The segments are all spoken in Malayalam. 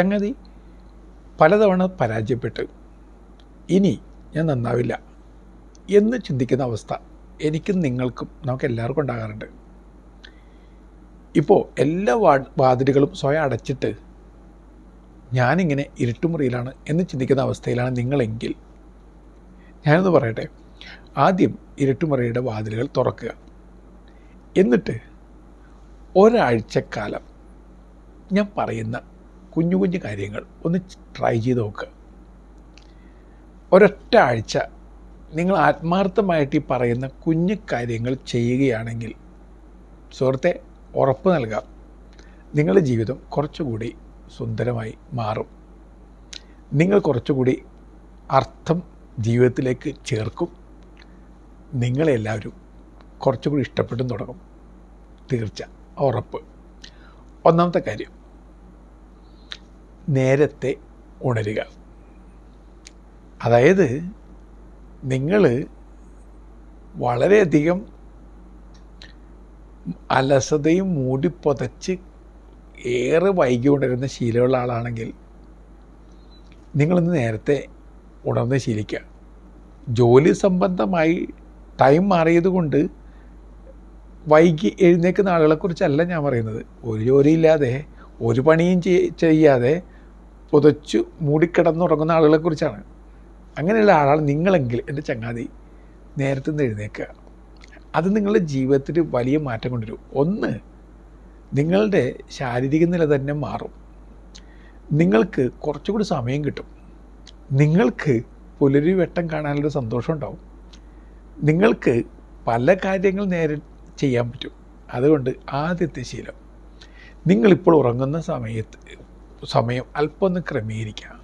ചങ്ങതി പലതവണ പരാജയപ്പെട്ട്. ഇനി ഞാൻ നന്നാവില്ല എന്ന് ചിന്തിക്കുന്ന അവസ്ഥ എനിക്കും നിങ്ങൾക്കും നമുക്ക് എല്ലാവർക്കും ഉണ്ടാകാറുണ്ട്. ഇപ്പോൾ എല്ലാ വാ വാതിലുകളും സ്വയം അടച്ചിട്ട് ഞാനിങ്ങനെ ഇരുട്ടുമുറിയിലാണ് എന്ന് ചിന്തിക്കുന്ന അവസ്ഥയിലാണ് നിങ്ങളെങ്കിൽ ഞാനൊന്ന് പറയട്ടെ. ആദ്യം ഇരുട്ടുമുറിയുടെ വാതിലുകൾ തുറക്കുക. എന്നിട്ട് ഒരാഴ്ചക്കാലം ഞാൻ പറയുന്ന കുഞ്ഞു കുഞ്ഞു കാര്യങ്ങൾ ഒന്ന് ട്രൈ ചെയ്ത് നോക്കുക ഒരൊറ്റ ആഴ്ച നിങ്ങൾ ആത്മാർത്ഥമായിട്ട് ഈ പറയുന്ന കുഞ്ഞു കാര്യങ്ങൾ ചെയ്യുകയാണെങ്കിൽ സുഹൃത്തെ ഉറപ്പ് നൽകാം. നിങ്ങളുടെ ജീവിതം കുറച്ചുകൂടി സുന്ദരമായി മാറും. നിങ്ങൾ കുറച്ചുകൂടി അർത്ഥം ജീവിതത്തിലേക്ക് ചേർക്കും. നിങ്ങളെല്ലാവരും കുറച്ചുകൂടി ഇഷ്ടപ്പെട്ടും തുടങ്ങും. തീർച്ച. ഉറപ്പ്. ഒന്നാമത്തെ കാര്യം. നേരത്തെ ഉണരുക. അതായത് നിങ്ങൾ വളരെയധികം അലസതയും മൂടിപ്പൊതച്ച് ഏറെ വൈകി ഉണരുന്ന ശീലമുള്ള ആളാണെങ്കിൽ നിങ്ങളിന്ന് നേരത്തെ ഉണർന്ന് ശീലിക്കുക. ജോലി സംബന്ധമായി ടൈം മാറിയത് കൊണ്ട് വൈകി എഴുന്നേക്കുന്ന ആളുകളെക്കുറിച്ചല്ല ഞാൻ പറയുന്നത്. ഒരു ജോലിയില്ലാതെ ഒരു പണിയും ചെയ്യാതെ പുതച്ചു മൂടിക്കിടന്നുറങ്ങുന്ന ആളുകളെക്കുറിച്ചാണ്. അങ്ങനെയുള്ള ആളാണ് നിങ്ങളെങ്കിൽ എന്റെ ചങ്ങാതി. നേരത്തെ നിന്ന് എഴുന്നേക്കുക അത് നിങ്ങളുടെ ജീവിതത്തിൽ വലിയ മാറ്റം കൊണ്ടുവരും. ഒന്ന് നിങ്ങളുടെ ശാരീരിക നില തന്നെ മാറും. നിങ്ങൾക്ക് കുറച്ചുകൂടി സമയം കിട്ടും. നിങ്ങൾക്ക് പുലരി വെട്ടം കാണാനുള്ള സന്തോഷം ഉണ്ടാവും. നിങ്ങൾക്ക് പല കാര്യങ്ങൾ നേരെ ചെയ്യാൻ പറ്റും. അതുകൊണ്ട് ആദ്യത്തെ ശീലം നിങ്ങളിപ്പോൾ ഉറങ്ങുന്ന സമയത്ത് സമയം അല്പം ഒന്ന് ക്രമീകരിക്കുക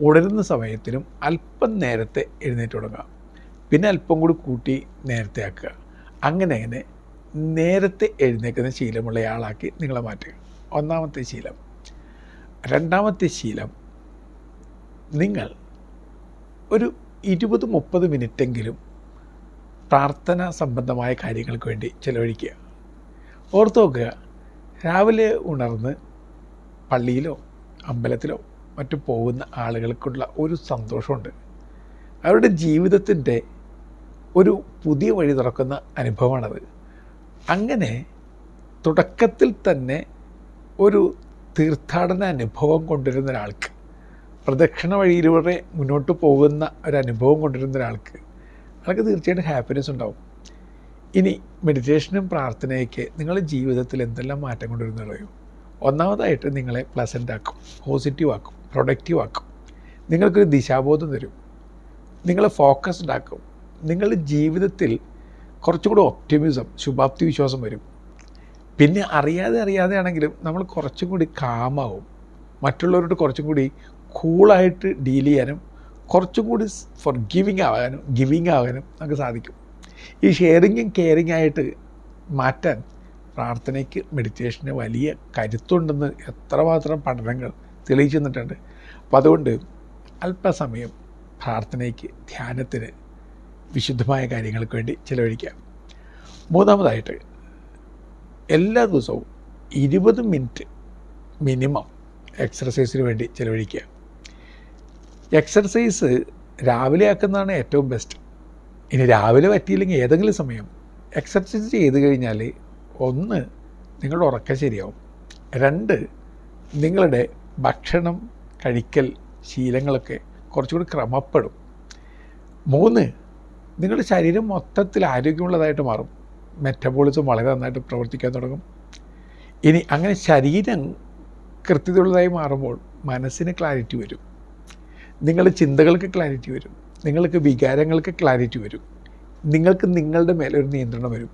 ഉണരുന്ന സമയത്തിനും അല്പം നേരത്തെ എഴുന്നേറ്റ് തുടങ്ങുക പിന്നെ അല്പം കൂടി കൂട്ടി നേരത്തെ ആക്കുക. അങ്ങനെ അങ്ങനെ നേരത്തെ എഴുന്നേൽക്കുന്ന ശീലമുള്ള ആളാക്കി നിങ്ങളെ മാറ്റുക. ഒന്നാമത്തെ ശീലം. രണ്ടാമത്തെ ശീലം നിങ്ങൾ ഒരു ഇരുപത് മുപ്പത് മിനിറ്റെങ്കിലും പ്രാർത്ഥന സംബന്ധമായ കാര്യങ്ങൾക്ക് വേണ്ടി ചിലവഴിക്കുക. ഓർത്ത് നോക്കുക രാവിലെ ഉണർന്ന് പള്ളിയിലോ അമ്പലത്തിലോ മറ്റു പോകുന്ന ആളുകൾക്കുള്ള ഒരു സന്തോഷമുണ്ട്. അവരുടെ ജീവിതത്തിന്റെ ഒരു പുതിയ വഴി തുറക്കുന്ന അനുഭവമാണത്. അങ്ങനെ തുടക്കത്തിൽ തന്നെ ഒരു തീർത്ഥാടന അനുഭവം കൊണ്ടുവരുന്ന ഒരാൾക്ക് പ്രദക്ഷിണ വഴിയിലൂടെ മുന്നോട്ട് പോകുന്ന ഒരു അനുഭവം കൊണ്ടുവരുന്ന ഒരാൾക്ക് അയാൾക്ക് തീർച്ചയായിട്ടും ഹാപ്പിനെസ് ഉണ്ടാവും. ഇനി മെഡിറ്റേഷനും പ്രാർത്ഥനയൊക്കെ നിങ്ങളുടെ ജീവിതത്തിൽ എന്തെല്ലാം മാറ്റം കൊണ്ടുവരുന്നറിയോ ഒന്നാമതായിട്ട് നിങ്ങളെ പ്ലസന്റ് ആക്കും പോസിറ്റീവ് ആക്കും പ്രൊഡക്റ്റീവ് ആക്കും. നിങ്ങൾക്കൊരു ദിശാബോധം തരും. നിങ്ങളെ ഫോക്കസ്ഡ് ആക്കും. നിങ്ങളുടെ ജീവിതത്തിൽ കുറച്ചുകൂടി ഒപ്റ്റിമിസം ശുഭാപ്തി വിശ്വാസം വരും. പിന്നെ അറിയാതെ അറിയാതെ ആണെങ്കിലും നമ്മൾ കുറച്ചും കൂടി കാമാവും മറ്റുള്ളവരോട് കുറച്ചും കൂടി കൂളായിട്ട് ഡീൽ ചെയ്യാനും കുറച്ചും കൂടി ഫോർ ഗിവിങ് ആവാനും ഗിവിങ് ആവാനും നമുക്ക് സാധിക്കും. ഈ ഷെയറിങ്ങും കെയറിങ് ആയിട്ട് മാറ്റാൻ പ്രാർത്ഥനയ്ക്ക് മെഡിറ്റേഷന് വലിയ കരുത്തുണ്ടെന്ന് എത്രമാത്രം പഠനങ്ങൾ തെളിയിച്ചു തന്നിട്ടുണ്ട് അപ്പോൾ അതുകൊണ്ട് അല്പസമയം പ്രാർത്ഥനയ്ക്ക് ധ്യാനത്തിന് വിശുദ്ധമായ കാര്യങ്ങൾക്ക് വേണ്ടി ചിലവഴിക്കാം. മൂന്നാമതായിട്ട് എല്ലാ ദിവസവും ഇരുപത് മിനിറ്റ് മിനിമം എക്സർസൈസിന് വേണ്ടി ചിലവഴിക്കുക. എക്സർസൈസ് രാവിലെ ആക്കുന്നതാണ് ഏറ്റവും ബെസ്റ്റ് ഇനി രാവിലെ പറ്റിയില്ലെങ്കിൽ ഏതെങ്കിലും സമയം എക്സർസൈസ് ചെയ്ത് കഴിഞ്ഞാൽ ഒന്ന് നിങ്ങളുടെ ഉറക്കം ശരിയാവും. രണ്ട് നിങ്ങളുടെ ഭക്ഷണം കഴിക്കൽ ശീലങ്ങളൊക്കെ കുറച്ചുകൂടി ക്രമപ്പെടും. മൂന്ന് നിങ്ങളുടെ ശരീരം മൊത്തത്തിൽ ആരോഗ്യമുള്ളതായിട്ട് മാറും. മെറ്റബോളിസം വളരെ നന്നായിട്ട് പ്രവർത്തിക്കാൻ തുടങ്ങും. ഇനി അങ്ങനെ ശരീരം കൃത്യതയുള്ളതായി മാറുമ്പോൾ മനസ്സിന് ക്ലാരിറ്റി വരും. നിങ്ങളുടെ ചിന്തകൾക്ക് ക്ലാരിറ്റി വരും. നിങ്ങൾക്ക് വികാരങ്ങൾക്ക് ക്ലാരിറ്റി വരും. നിങ്ങൾക്ക് നിങ്ങളുടെ മേലെ ഒരു നിയന്ത്രണം വരും.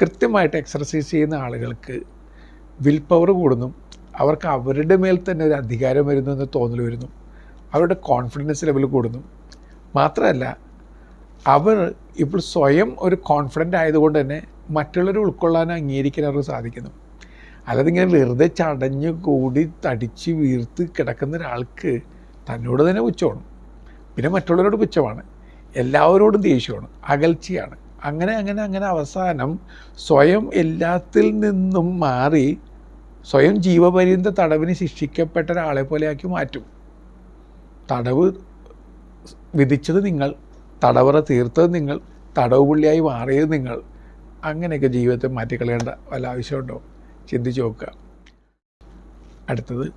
കൃത്യമായിട്ട് എക്സർസൈസ് ചെയ്യുന്ന ആളുകൾക്ക് വിൽ പവർ കൂടുന്നു. അവർക്ക് അവരുടെ മേൽ തന്നെ ഒരു അധികാരം വരുന്നു എന്ന് തോന്നൽ വരുന്നു. അവരുടെ കോൺഫിഡൻസ് ലെവൽ കൂടുന്നു. മാത്രമല്ല അവർ ഇപ്പോൾ സ്വയം ഒരു കോൺഫിഡന്റ് ആയതുകൊണ്ട് തന്നെ മറ്റുള്ളവരെ ഉൾക്കൊള്ളാനും അംഗീകരിക്കാൻ അവർക്ക് സാധിക്കുന്നു. അല്ലാതെ ഇങ്ങനെ വെറുതെ ചടഞ്ഞ് കൂടി തടിച്ച് വീർത്ത് കിടക്കുന്ന ഒരാൾക്ക് തന്നോട് തന്നെ പുച്ഛമാണ്. പിന്നെ മറ്റുള്ളവരോട് പുച്ഛമാണ്. എല്ലാവരോടും ദേഷ്യമാണ്. അകൽച്ചയാണ്. അങ്ങനെ അങ്ങനെ അങ്ങനെ അവസാനം സ്വയം എല്ലാത്തിൽ നിന്നും മാറി സ്വയം ജീവപര്യന്ത തടവിന് ശിക്ഷിക്കപ്പെട്ട ഒരാളെ പോലെയാക്കി മാറ്റും. തടവ് വിധിച്ചത് നിങ്ങൾ തടവറ തീർത്തത് നിങ്ങൾ തടവ് പുള്ളിയായി മാറിയത് നിങ്ങൾ. അങ്ങനെയൊക്കെ ജീവിതത്തെ മാറ്റിക്കളയേണ്ട വല്ല ആവശ്യമുണ്ടോ? ചിന്തിച്ച് നോക്കുക. അടുത്തത്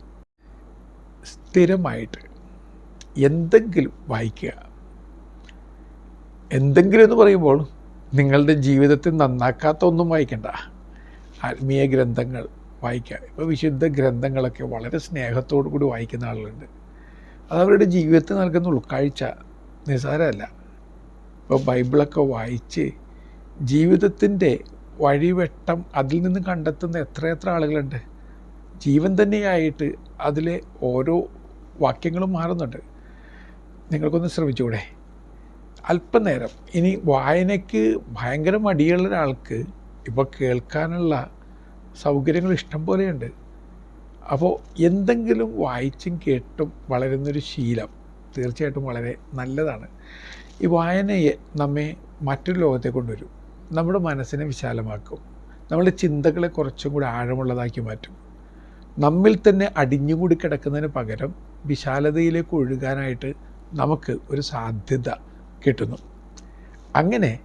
സ്ഥിരമായിട്ട് എന്തെങ്കിലും വായിക്കുക. എന്തെങ്കിലും എന്ന് പറയുമ്പോൾ നിങ്ങളുടെ ജീവിതത്തിൽ നന്നാക്കാത്ത ഒന്നും വായിക്കണ്ട. ആത്മീയ ഗ്രന്ഥങ്ങൾ വായിക്കുക. ഇപ്പോൾ വിശുദ്ധ ഗ്രന്ഥങ്ങളൊക്കെ വളരെ സ്നേഹത്തോടു കൂടി വായിക്കുന്ന ആളുകളുണ്ട്. അത് അവരുടെ ജീവിതത്തിൽ നൽകുന്ന ഉൾക്കാഴ്ച നിസാരമല്ല. ഇപ്പോൾ ബൈബിളൊക്കെ വായിച്ച് ജീവിതത്തിന്റെ വഴിവെട്ടം അതിൽ നിന്ന് കണ്ടെത്തുന്ന എത്രയെത്ര ആളുകളുണ്ട്. ജീവൻ തന്നെയായിട്ട് അതിലെ ഓരോ വാക്യങ്ങളും മാറുന്നുണ്ട്. നിങ്ങൾക്കൊന്ന് ശ്രമിച്ചുകൂടെ? അല്പനേരം. ഇനി വായനയ്ക്ക് ഭയങ്കര മടിയുള്ള ഒരാൾക്ക് ഇപ്പോൾ കേൾക്കാനുള്ള സൗകര്യങ്ങൾ ഇഷ്ടം പോലെയുണ്ട്. അപ്പോൾ എന്തെങ്കിലും വായിച്ചും കേട്ടും വളരുന്നൊരു ശീലം തീർച്ചയായിട്ടും വളരെ നല്ലതാണ്. ഈ വായനയെ നമ്മെ മറ്റൊരു ലോകത്തെ കൊണ്ടുവരും. നമ്മുടെ മനസ്സിനെ വിശാലമാക്കും. നമ്മുടെ ചിന്തകളെ കുറച്ചും കൂടി ആഴമുള്ളതാക്കി മാറ്റും. നമ്മിൽ തന്നെ അടിഞ്ഞുകൂടി കിടക്കുന്നതിന് പകരം വിശാലതയിലേക്ക് ഒഴുകാനായിട്ട് നമുക്ക് ഒരു സാധ്യത കിട്ടുന്നു. അങ്ങനെ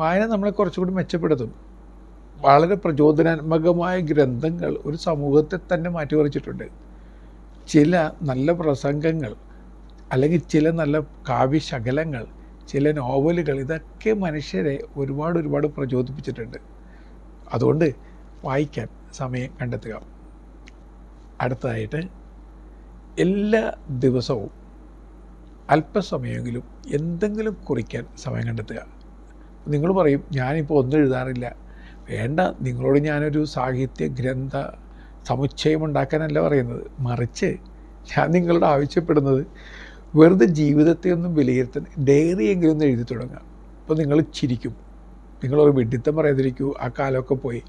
വായന നമ്മളെ കുറച്ചുകൂടി മെച്ചപ്പെടുത്തും വളരെ പ്രചോദനാത്മകമായ ഗ്രന്ഥങ്ങൾ ഒരു സമൂഹത്തെ തന്നെ മാറ്റിമറിച്ചിട്ടുണ്ട്. ചില നല്ല പ്രസംഗങ്ങൾ അല്ലെങ്കിൽ ചില നല്ല കാവ്യശകലങ്ങൾ ചില നോവലുകൾ ഇതൊക്കെ മനുഷ്യരെ ഒരുപാട് ഒരുപാട് പ്രചോദിപ്പിച്ചിട്ടുണ്ട്. അതുകൊണ്ട് വായിക്കാൻ സമയം കണ്ടെത്തുക. അടുത്തതായിട്ട് എല്ലാ ദിവസവും അല്പസമയമെങ്കിലും എന്തെങ്കിലും കുറിക്കാൻ സമയം കണ്ടെത്തുക. നിങ്ങൾ പറയും ഞാനിപ്പോൾ ഒന്നും എഴുതാറില്ല. വേണ്ട നിങ്ങളോട് ഞാനൊരു സാഹിത്യ ഗ്രന്ഥ സമുച്ചയം ഉണ്ടാക്കാനല്ല പറയുന്നത്. മറിച്ച് ഞാൻ നിങ്ങളോട് ആവശ്യപ്പെടുന്നത് വെറുതെ ജീവിതത്തെ ഒന്നും വിലയിരുത്താൻ ഡയറി എങ്കിലും ഒന്ന് എഴുതി തുടങ്ങാം. അപ്പോൾ നിങ്ങൾ ചിരിക്കും. നിങ്ങളൊരു വിഡിത്തം പറയാതിരിക്കൂ. ആ കാലമൊക്കെ പോയി.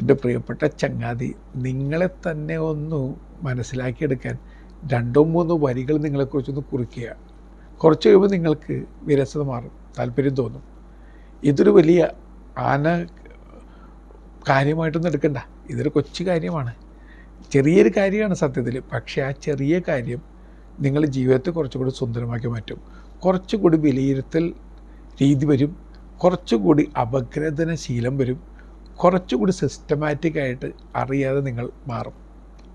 എന്റെ പ്രിയപ്പെട്ട ചങ്ങാതി നിങ്ങളെ തന്നെ ഒന്ന് മനസ്സിലാക്കിയെടുക്കാൻ രണ്ടോ മൂന്നോ വരികൾ നിങ്ങളെക്കുറിച്ചൊന്ന് കുറിക്കുക. കുറച്ച് കഴിയുമ്പോൾ നിങ്ങൾക്ക് വിരസത മാറും താല്പര്യം തോന്നും. ഇതൊരു വലിയ ആന കാര്യമായിട്ടൊന്നും എടുക്കണ്ട. ഇതൊരു കൊച്ചു കാര്യമാണ്. ചെറിയൊരു കാര്യമാണ് സത്യത്തിൽ. പക്ഷേ ആ ചെറിയ കാര്യം നിങ്ങളുടെ ജീവിതത്തെ കുറച്ചുകൂടി സുന്ദരമാക്കി മാറ്റും. കുറച്ചുകൂടി വിലയിരുത്തൽ രീതി വരും. കുറച്ചുകൂടി അപഗ്രഥന ശീലം വരും. കുറച്ചുകൂടി സിസ്റ്റമാറ്റിക് ആയിട്ട് അറിയാതെ നിങ്ങൾ മാറും.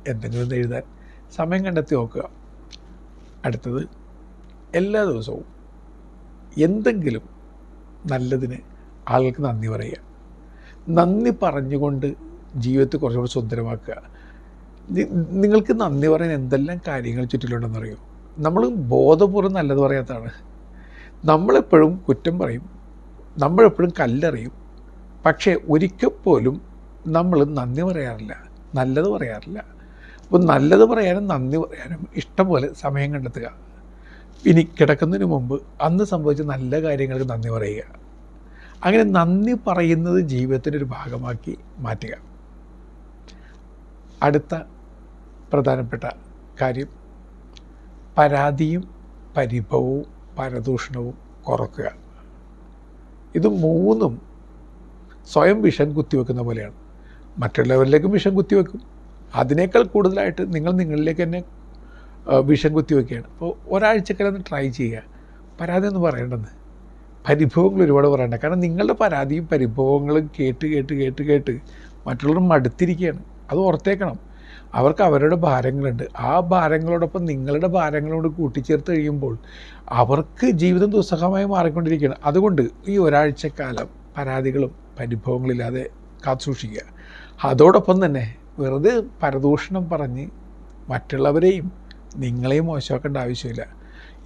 എന്തെങ്കിലും എഴുതാൻ സമയം കണ്ടെത്തി നോക്കുക. അടുത്തത് എല്ലാ ദിവസവും എന്തെങ്കിലും നല്ലതിന് ആളുകൾക്ക് നന്ദി പറയുക. നന്ദി പറഞ്ഞുകൊണ്ട് ജീവിതത്തെ കുറച്ചുകൂടി സുന്ദരമാക്കുക. നിങ്ങൾക്ക് നന്ദി പറയാൻ എന്തെല്ലാം കാര്യങ്ങൾ ചുറ്റിലുണ്ടെന്നറിയോ? നമ്മൾ ബോധപൂർവം നല്ലത് പറയാത്തതാണ്. നമ്മളെപ്പോഴും കുറ്റം പറയും. നമ്മളെപ്പോഴും കല്ലെറിയും. പക്ഷേ ഒരിക്കൽ പോലും നമ്മൾ നന്ദി പറയാറില്ല. നല്ലത് പറയാറില്ല. അപ്പോൾ നല്ലത് പറയാനും നന്ദി പറയാനും ഇഷ്ടംപോലെ സമയം കണ്ടെത്തുക. ഇനി കിടക്കുന്നതിന് മുമ്പ് അന്ന് സംഭവിച്ച നല്ല കാര്യങ്ങൾക്ക് നന്ദി പറയുക. അങ്ങനെ നന്ദി പറയുന്നത് ജീവിതത്തിന്റെ ഒരു ഭാഗമാക്കി മാറ്റുക. അടുത്ത പ്രധാനപ്പെട്ട കാര്യം പരാതിയും പരിഭവവും പരദൂഷണവും കുറക്കുക. ഇത് മൂന്നും സ്വയം വിഷം കുത്തിവെക്കുന്ന പോലെയാണ്. മറ്റുള്ളവരിലേക്കും വിഷം കുത്തിവെക്കും അതിനേക്കാൾ കൂടുതലായിട്ട് നിങ്ങൾ നിങ്ങളിലേക്ക് തന്നെ വിഷം കുത്തിവെക്കുകയാണ്. അപ്പോൾ ഒരാഴ്ചക്കാലം ട്രൈ ചെയ്യുക. പരാതി ഒന്നും പറയേണ്ടെന്ന്. പരിഭവങ്ങൾ ഒരുപാട് പറയണ്ട. കാരണം നിങ്ങളുടെ പരാതിയും പരിഭവങ്ങളും കേട്ട് കേട്ട് കേട്ട് കേട്ട് മറ്റുള്ളവർ മടുത്തിരിക്കുകയാണ്. അത് ഓർത്തേക്കണം. അവർക്ക് അവരുടെ ഭാരങ്ങളുണ്ട്. ആ ഭാരങ്ങളോടൊപ്പം നിങ്ങളുടെ ഭാരങ്ങളോട് കൂട്ടിച്ചേർത്ത് കഴിയുമ്പോൾ അവർക്ക് ജീവിതം ദുസ്സഹമായി മാറിക്കൊണ്ടിരിക്കുകയാണ്. അതുകൊണ്ട് ഈ ഒരാഴ്ചക്കാലം പരാതികളും പരിഭവങ്ങളില്ലാതെ കാത്തുസൂക്ഷിക്കുക. അതോടൊപ്പം തന്നെ വെറുതെ പരദൂഷണം പറഞ്ഞ് മറ്റുള്ളവരെയും നിങ്ങളെയും മോശമാക്കേണ്ട ആവശ്യമില്ല.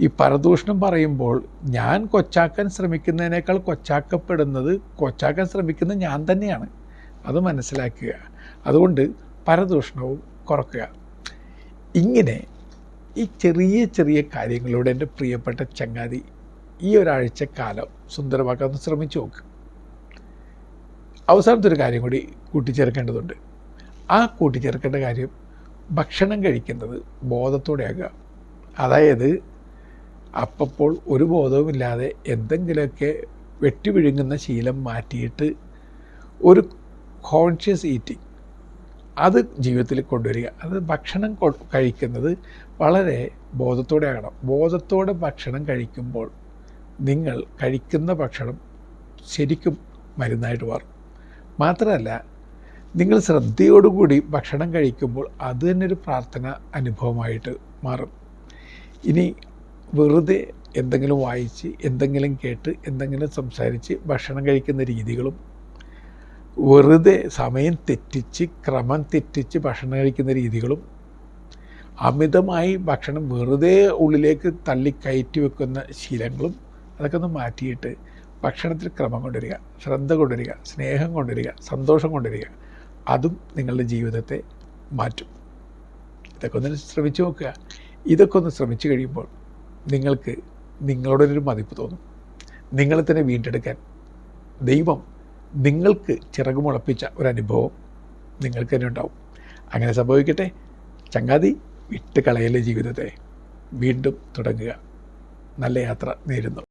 ഈ പരദൂഷണം പറയുമ്പോൾ ഞാൻ കൊച്ചാക്കാൻ ശ്രമിക്കുന്നതിനേക്കാൾ കൊച്ചാക്കപ്പെടുന്നത് കൊച്ചാക്കാൻ ശ്രമിക്കുന്നത് ഞാൻ തന്നെയാണ്. അത് മനസ്സിലാക്കുക. അതുകൊണ്ട് പരദൂഷണവും കുറക്കുക. ഇങ്ങനെ ഈ ചെറിയ ചെറിയ കാര്യങ്ങളിലൂടെ എന്റെ പ്രിയപ്പെട്ട ചങ്ങാതി ഈ ഒരാഴ്ച കാലം സുന്ദരമാക്കാൻ ശ്രമിച്ചു നോക്ക്. അവസാനത്തെ ഒരു കാര്യം കൂടി കൂട്ടിച്ചേർക്കേണ്ടതുണ്ട്. ആ കൂട്ടിച്ചേർക്കേണ്ട കാര്യം ഭക്ഷണം കഴിക്കുന്നത് ബോധത്തോടെയാകുക. അതായത് അപ്പോൾ ഒരു ബോധവുമില്ലാതെ എന്തെങ്കിലുമൊക്കെ വെട്ടിവിഴുങ്ങുന്ന ശീലം മാറ്റിയിട്ട് ഒരു കോൺഷ്യസ് ഈറ്റിംഗ് അത് ജീവിതത്തിൽ കൊണ്ടുവരിക. അത് ഭക്ഷണം കഴിക്കുന്നത് വളരെ ബോധത്തോടെ ആകണം ബോധത്തോടെ ഭക്ഷണം കഴിക്കുമ്പോൾ നിങ്ങൾ കഴിക്കുന്ന ഭക്ഷണം ശരിക്കും മരുന്നായിട്ട് മാറും. മാത്രമല്ല നിങ്ങൾ ശ്രദ്ധയോടുകൂടി ഭക്ഷണം കഴിക്കുമ്പോൾ അത് തന്നെ ഒരു പ്രാർത്ഥന അനുഭവമായിട്ട് മാറും. ഇനി വെറുതെ എന്തെങ്കിലും വായിച്ച് എന്തെങ്കിലും കേട്ട് എന്തെങ്കിലും സംസാരിച്ച് ഭക്ഷണം കഴിക്കുന്ന രീതികളും വെറുതെ സമയം തെറ്റിച്ച് ക്രമം തെറ്റിച്ച് ഭക്ഷണം കഴിക്കുന്ന രീതികളും അമിതമായി ഭക്ഷണം വെറുതെ ഉള്ളിലേക്ക് തള്ളി കയറ്റി വെക്കുന്ന ശീലങ്ങളും അതൊക്കെ ഒന്ന് മാറ്റിയിട്ട് ഭക്ഷണത്തിൽ ക്രമം കൊണ്ടുവരിക ശ്രദ്ധ കൊണ്ടുവരിക സ്നേഹം കൊണ്ടുവരിക സന്തോഷം കൊണ്ടുവരിക. അതും നിങ്ങളുടെ ജീവിതത്തെ മാറ്റും. ഇതൊക്കെ ഒന്ന് ശ്രമിച്ചു നോക്കുക. ഇതൊക്കെ ഒന്ന് ശ്രമിച്ചു കഴിയുമ്പോൾ നിങ്ങൾക്ക് നിങ്ങളോടൊരു മതിപ്പ് തോന്നും. നിങ്ങളെ തന്നെ വീണ്ടെടുക്കാൻ ദൈവം നിങ്ങൾക്ക് ചിറക് മുളപ്പിച്ച ഒരനുഭവം നിങ്ങൾക്ക് തന്നെ ഉണ്ടാവും. അങ്ങനെ സംഭവിക്കട്ടെ. ചങ്ങാതി വിട്ട് കളയല്ലേ ജീവിതത്തെ. വീണ്ടും തുടങ്ങുക. നല്ല യാത്ര നേരുന്നു.